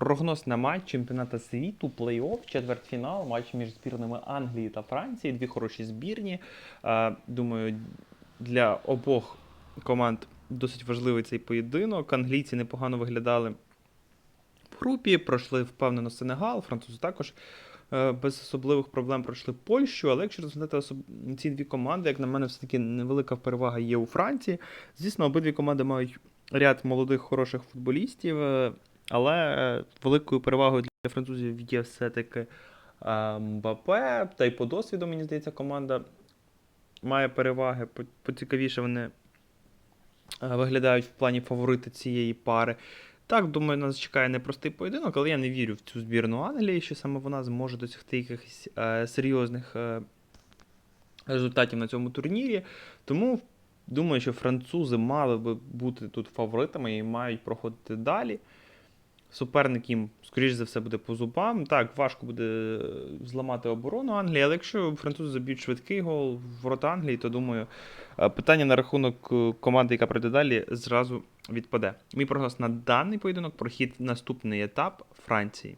Прогноз на матч чемпіонату світу, плей-офф, четвертьфінал, матч між збірними Англії та Франції. Дві хороші збірні. Е, Думаю, для обох команд досить важливий цей поєдинок. Англійці непогано виглядали в групі, пройшли впевнено Сенегал, французи також е, без особливих проблем пройшли Польщу. Але якщо розглядати ці дві команди, як на мене, все-таки невелика перевага є у Франції. Звісно, обидві команди мають ряд молодих хороших футболістів, е, але е, великою перевагою для французів є все-таки е, Мбапе, та й по досвіду, мені здається, команда має переваги. Поцікавіше вони е, виглядають в плані фаворити цієї пари. Так, думаю, нас чекає непростий поєдинок, але я не вірю в цю збірну Англії, що саме вона зможе досягти якихось е, серйозних е, результатів на цьому турнірі. Тому думаю, що французи мали би бути тут фаворитами і мають проходити далі. Суперник їм, скоріш за все, буде по зубам. Так, важко буде е, зламати оборону Англії, але якщо французи заб'ють швидкий гол в ворота Англії, то думаю, е, питання на рахунок е, команди, яка пройде далі, зразу відпаде. Мій прогноз на даний поєдинок прохід наступний етап Франції.